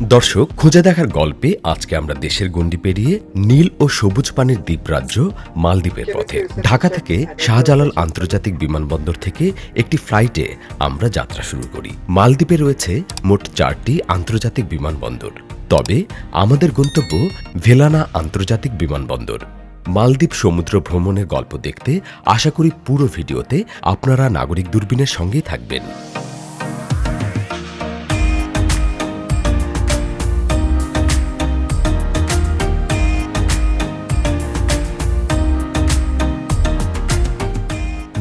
দর্শক, খুঁজে দেখার গল্পে আজকে আমরা দেশের গণ্ডি পেরিয়ে নীল ও সবুজ পানির দ্বীপরাজ্য মালদ্বীপের পথে। ঢাকা থেকে শাহজালাল আন্তর্জাতিক বিমানবন্দর থেকে একটি ফ্লাইটে আমরা যাত্রা শুরু করি। মালদ্বীপে রয়েছে মোট চারটি আন্তর্জাতিক বিমানবন্দর। তবে আমাদের গন্তব্য ভেলানা আন্তর্জাতিক বিমানবন্দর। মালদ্বীপ সমুদ্র ভ্রমণের গল্প দেখতে আশা করি পুরো ভিডিওতে আপনারা নাগরিক দূরবীনের সঙ্গেই থাকবেন।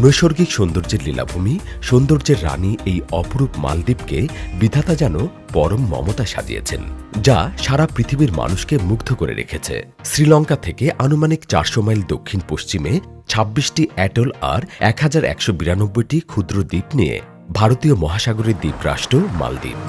নৈসর্গিক সৌন্দর্যের লীলাভূমি, সৌন্দর্যের রানী এই অপরূপ মালদ্বীপকে বিধাতা যেন পরম মমতা সাজিয়েছেন, যা সারা পৃথিবীর মানুষকে মুগ্ধ করে রেখেছে। শ্রীলঙ্কা থেকে আনুমানিক চারশো মাইল দক্ষিণ পশ্চিমে ছাব্বিশটি অ্যাটল আর এক হাজার একশো বিরানব্বইটি ক্ষুদ্র দ্বীপ নিয়ে ভারতীয় মহাসাগরের দ্বীপরাষ্ট্র মালদ্বীপ।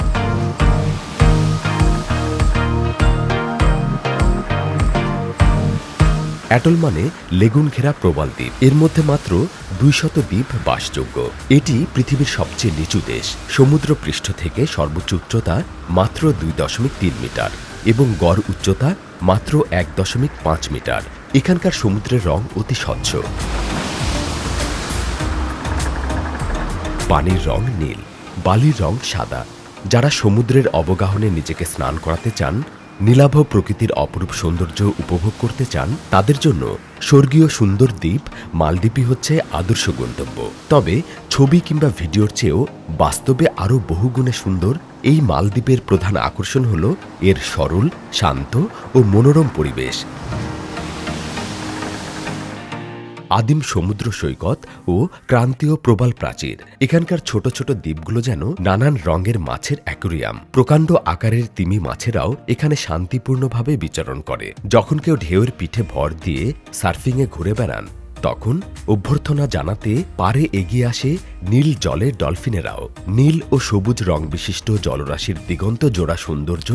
অ্যাটল মানে লেগুন ঘেরা প্রবাল দ্বীপ। এর মধ্যে মাত্র দুইশত দ্বীপ বাসযোগ্য। এটি পৃথিবীর সবচেয়ে নিচু দেশ। সমুদ্র পৃষ্ঠ থেকে সর্বোচ্চ উচ্চতা মাত্র দুই দশমিক তিন মিটার এবং গড় উচ্চতা মাত্র এক দশমিক পাঁচ মিটার। এখানকার সমুদ্রের রং অতি স্বচ্ছ। পানির রং নীল, বালির রং সাদা। যারা সমুদ্রের অবগাহনে নিজেকে স্নান করাতে চান নীলাভ প্রকৃতির অপরূপ সৌন্দর্য উপভোগ করতে চান, তাদের জন্য স্বর্গীয় সুন্দর দ্বীপ মালদ্বীপই হচ্ছে আদর্শ গন্তব্য। তবে ছবি কিংবা ভিডিওর চেয়েও বাস্তবে আরও বহুগুণে সুন্দর এই মালদ্বীপের প্রধান আকর্ষণ হল এর সরল, শান্ত ও মনোরম পরিবেশ। আদিম সমুদ্র সৈকত ও ক্রান্তীয় প্রবাল প্রাচীর। এখানকার ছোট ছোট দ্বীপগুলো যেন নানান রঙের মাছের অ্যাকোরিয়াম। প্রকাণ্ড আকারের তিমি মাছেরাও এখানে শান্তিপূর্ণভাবে বিচরণ করে। যখন কেউ ঢেউয়ের পিঠে ভর দিয়ে সার্ফিংয়ে ঘুরে বেড়ান, তখন অভ্যর্থনা জানাতে পারে এগিয়ে আসে নীল জলের ডলফিনেরাও। নীল ও সবুজ রং বিশিষ্ট জলরাশির দিগন্ত জোড়া সৌন্দর্য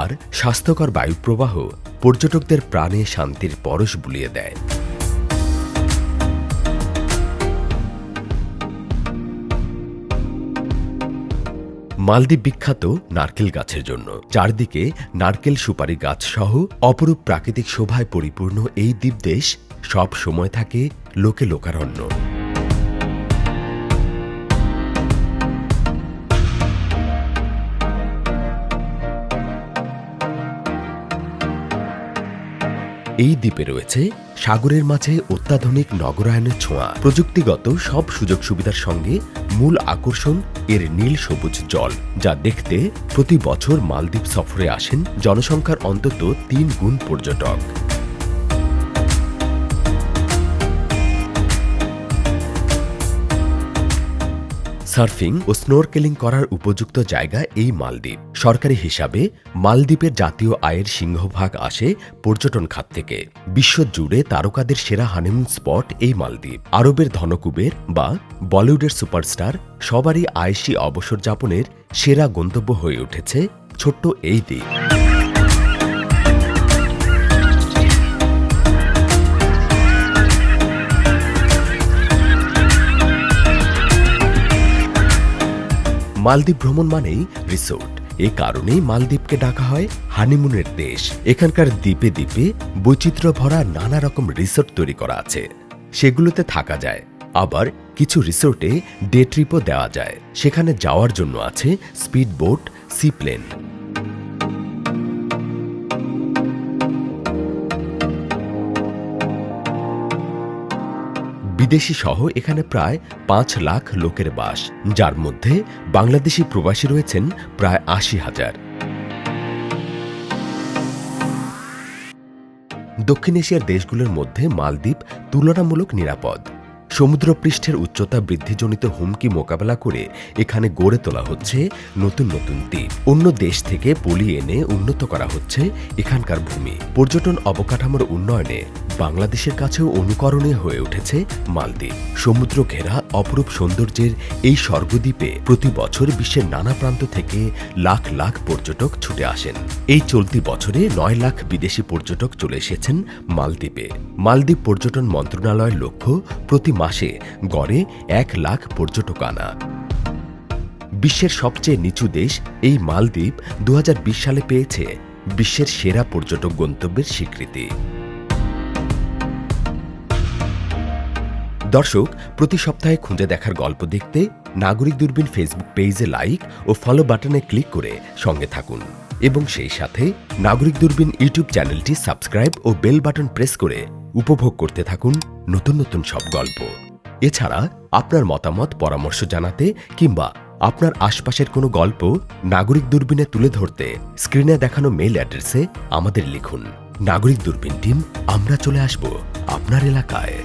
আর স্বাস্থ্যকর বায়ুপ্রবাহ পর্যটকদের প্রাণে শান্তির পরশ বুলিয়ে দেয়। মালদ্বীপ বিখ্যাত নারকেল গাছের জন্য। চারদিকে নারকেল সুপারি গাছ সহ অপরূপ প্রাকৃতিক শোভায় পরিপূর্ণ এই দ্বীপদেশ সব সময় থাকে লোকে লোকারণ্য। এই দ্বীপে রয়েছে সাগরের মাঝে অত্যাধুনিক নগরায়নের ছোঁয়া। প্রযুক্তিগত সব সুযোগ সুবিধার সঙ্গে মূল আকর্ষণ এর নীল সবুজ জল, যা দেখতে প্রতি বছর মালদ্বীপ সফরে আসেন জনসংখ্যার অন্তত তিন গুণ পর্যটক। সার্ফিং ও স্নোরকেলিং করার উপযুক্ত জায়গা এই মালদ্বীপ। সরকারি হিসাবে মালদ্বীপের জাতীয় আয়ের সিংহভাগ আসে পর্যটন খাত থেকে। বিশ্বজুড়ে তারকাদের সেরা হানিমুন স্পট এই মালদ্বীপ। আরবের ধনকুবের বা বলিউডের সুপারস্টার সবারই আয়েসি অবসর যাপনের সেরা গন্তব্য হয়ে উঠেছে ছোট্ট এই দ্বীপ। মালদ্বীপ ভ্রমণ মানেই রিসোর্ট এ কারণেই মালদ্বীপকে ডাকা হয় হানিমুনের দেশ। এখানকার দ্বীপে দ্বীপে বৈচিত্র্য ভরা নানা রকম রিসোর্ট তৈরি করা আছে। সেগুলোতে থাকা যায়। আবার কিছু রিসোর্টে ডে ট্রিপও দেওয়া যায়। সেখানে যাওয়ার জন্য আছে স্পিড বোট সিপ্লেন বিদেশি সহ এখানে প্রায় পাঁচ লাখ লোকের বাস, যার মধ্যে বাংলাদেশি প্রবাসী রয়েছেন প্রায় আশি হাজার। দক্ষিণ এশিয়ার দেশগুলোর মধ্যে মালদ্বীপ তুলনামূলক নিরাপদ। সমুদ্রপৃষ্ঠের উচ্চতা বৃদ্ধিজনিত হুমকি মোকাবেলা করে এখানে গড়ে তোলা হচ্ছে নতুন নতুন দ্বীপ। অন্য দেশ থেকে পলি এনে উন্নত করা হচ্ছে এখানকার ভূমি। পর্যটন অবকাঠামোর উন্নয়নে বাংলাদেশের কাছেও অনুকরণীয় হয়ে উঠেছে মালদ্বীপ। সমুদ্র ঘেরা অপরূপ সৌন্দর্যের এই স্বর্গদ্বীপে প্রতি বছর বিশ্বের নানা প্রান্ত থেকে লাখ লাখ পর্যটক ছুটে আসেন। এই চলতি বছরে নয় লাখ বিদেশি পর্যটক চলে এসেছেন মালদ্বীপে। মালদ্বীপ পর্যটন মন্ত্রণালয়ের লক্ষ্য, প্রতি মাসে গড়ে এক লাখ পর্যটক আনা। বিশ্বের সবচেয়ে নিচু দেশ, এই মালদ্বীপ দু হাজার বিশ সালে পেয়েছে বিশ্বের সেরা পর্যটক গন্তব্যের স্বীকৃতি। দর্শক, প্রতি সপ্তাহে খুঁজে দেখার গল্প দেখতে নাগরিক দূরবীন ফেসবুক পেজে লাইক ও ফলো বাটনে ক্লিক করে সঙ্গে থাকুন। এবং সেই সাথে নাগরিক দূরবীন ইউটিউব চ্যানেলটি সাবস্ক্রাইব ও বেল বাটন প্রেস করে উপভোগ করতে থাকুন নতুন নতুন সব গল্প। এছাড়া আপনার মতামত, পরামর্শ জানাতে কিংবা আপনার আশপাশের কোনো গল্প নাগরিক দূরবীনে তুলে ধরতে স্ক্রিনে দেখানো মেইল অ্যাড্রেসে আমাদের লিখুন। নাগরিক দূরবীন টিম আমরা চলে আসব আপনার এলাকায়।